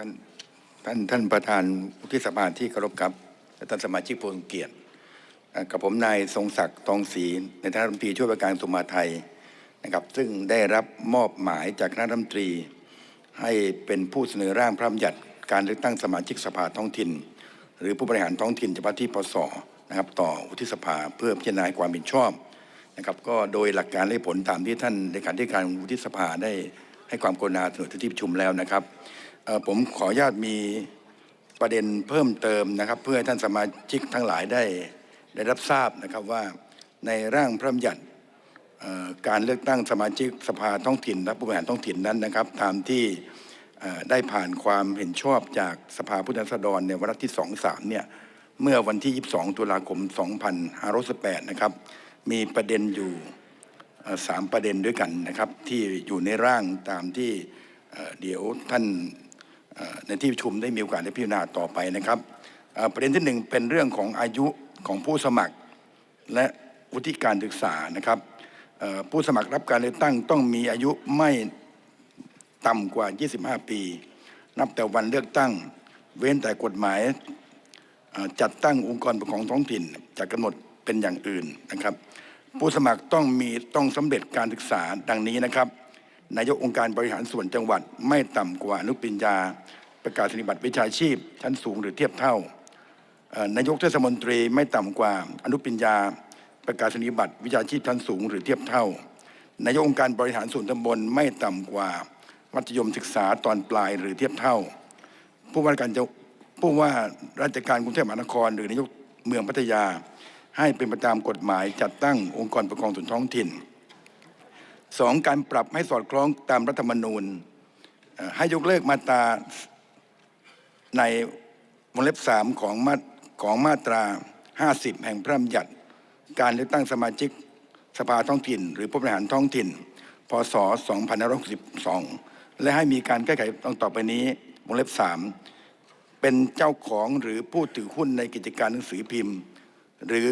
ท่านท่านท่านประธานวุฒิสภาที่เคารพครับและท่านสมาชิกผู้ทรงเกียรติกับผมนายทรงศักดิ์ทองศรีในฐานรัฐมนตรีช่วยว่าการกระทรวงมาไทยนะครับ ซึ่งได้รับมอบหมายจากคณะรัฐมนตรี ให้เป็นผู้เสนอร่างพระราชบัญญัติการเลือกตั้งสมาชิกสภาท้องถิ่น หรือผู้บริหารท้องถิ่นเฉพาะที่ปสนะครับต่อวุฒิสภาเพื่อพิจารณาความเห็นชอบนะครับก็โดยหลักการและผลตามที่ท่านเลขาธิการวุฒิสภาได้ให้ความกรุณาเสนอที่ประชุมแล้วนะครับ ผมขออนุญาตมีประเด็นเพิ่มเติมนะครับ เพื่อให้ท่านสมาชิกทั้งหลายได้ได้รับทราบนะครับว่าในร่างพระบัญญัติการเลือกตั้งสมาชิกสภาท้องถิ่นและผู้บริหารท้องถิ่นนั้นนะครับ ตามที่ได้ผ่านความเห็นชอบจากสภาผู้แทนราษฎรในวาระที่ 2 3 เนี่ยเมื่อวันที่ 22 ตุลาคม 2518 นะครับ มีประเด็นอยู่เอ่อสามประเด็นด้วยกันนะครับ ที่อยู่ในร่างตามที่เดี๋ยวท่าน ในที่ประชุมได้มีโอกาสได้พิจารณาต่อไปนะครับประเด็นที่หนึ่งเป็นเรื่องของอายุของผู้สมัคร และวุฒิการศึกษานะครับผู้สมัครรับการเลือกตั้งต้องมีอายุไม่ต่ำกว่า 25 ปี นับแต่วันเลือกตั้ง เว้นแต่กฎหมายจัดตั้งองค์กรปกครองท้องถิ่นจะกำหนดเป็นอย่างอื่นนะครับ ผู้สมัครต้องมีต้องสำเร็จการศึกษาดังนี้นะครับ นายกองค์การบริหารส่วนจังหวัด ไม่ต่ำกว่าอนุปริญญา ประกาศนียบัตรวิชาชีพ ชั้นสูงหรือเทียบเท่านายกเทศมนตรีไม่ต่ำกว่าอนุปริญญา ประกาศนียบัตรวิชาชีพชั้นสูงหรือเทียบเท่านายกองค์การบริหารส่วนตำบลไม่ต่ำกว่ามัธยมศึกษาตอนปลายหรือเทียบเท่า ผู้ว่าการจะผู้ว่าราชการกรุงเทพมหานคร หรือนายกเมืองพัทยา ให้เป็นไปตามกฎหมายจัดตั้งองค์กรปกครองส่วนท้องถิ่น สองการปรับให้สอดคล้องตามรัฐธรรมนูญ ให้ยกเลิกมาตราในวงเล็บสามของมาของมาตรา 50 แห่งพระราชบัญญัติ การเลือกตั้งสมาชิกสภาท้องถิ่น หรือผู้บริหารท้องถิ่น พศ 2562 และให้มีการแก้ไขดังต่อไปนี้วงเล็บสามเป็นเจ้าของหรือผู้ถือหุ้นในกิจการหนังสือพิมพ์ หรือ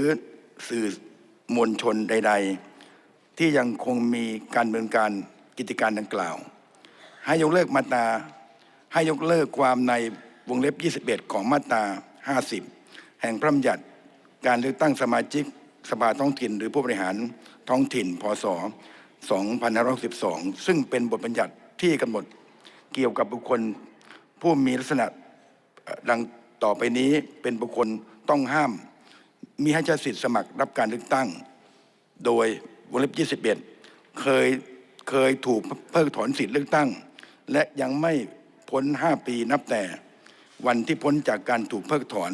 สื่อมวลชนใด ๆ ที่ยังคงมีการดำเนินการกิจการดังกล่าว ให้ยกเลิกมาตราให้ยกเลิกความในวงเล็บ 21 ของมาตรา 50 แห่งพระราชบัญญัติการเลือกตั้งสมาชิกสภาท้องถิ่น หรือผู้บริหารท้องถิ่น พศ 2512 ซึ่งเป็นบทบัญญัติที่กำหนดเกี่ยวกับบุคคลผู้มีลักษณะดังต่อไปนี้เป็นบุคคลต้องห้าม มีให้ใช้สิทธิ์สมัครรับการเลือกตั้ง โดย วงเล็บ21 เคยเคยถูกเพิกถอนสิทธิ์เลือกตั้ง และยังไม่พ้น 5 ปีนับแต่ วันที่พ้นจากการถูกเพิกถอน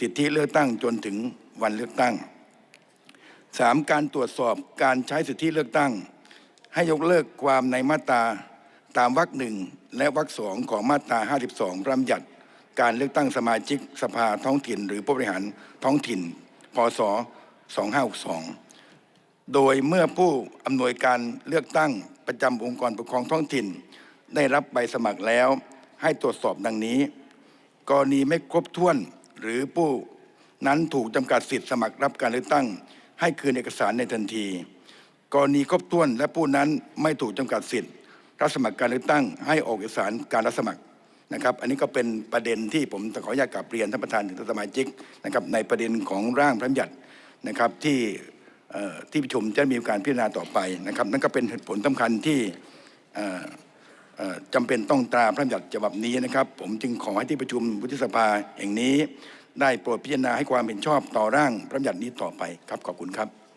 สิทธิเลือกตั้งจนถึงวันเลือกตั้ง 3. การตรวจสอบการใช้สิทธิเลือกตั้ง ให้ยกเลิกความในมาตราตามวรรคหนึ่งและวรรคสองของมาตรา 52พระราชบัญญัติการเลือกตั้งสมาชิกสภาท้องถิ่น หรือผู้บริหารท้องถิ่น พศ 2562 โดยเมื่อผู้อำนวยการเลือกตั้งประจำองค์กรปกครองท้องถิ่น ได้รับใบสมัครแล้ว ให้ตรวจสอบดังนี้ กรณีไม่ครบถ้วนหรือผู้นั้นถูกจำกัดสิทธิ์สมัครรับการเลือกตั้ง ให้คืนเอกสารในทันที กรณีครบถ้วนและผู้นั้นไม่ถูกจำกัดสิทธิ์รับสมัครการเลือกตั้ง ให้ออกเอกสารการรับสมัครนะครับ อันนี้ก็เป็นประเด็นที่ผมขออนุญาตกลับเรียนท่านประธานถึงท่านสมาชิกนะครับในประเด็นของร่างพระราชบัญญัตินะครับที่ ที่ประชุมจะมีการพิจารณาต่อไปนะครับ นั่นก็เป็นเหตุผลสำคัญที่เอ่อเอ่อจำเป็นต้องตราพระราชบัญญัติฉบับนี้นะครับ ผมจึงขอให้ที่ประชุมวุฒิสภาแห่งนี้ ได้โปรดพิจารณาให้ความเห็นชอบต่อร่างพระราชบัญญัตินี้ต่อไปครับขอบคุณครับ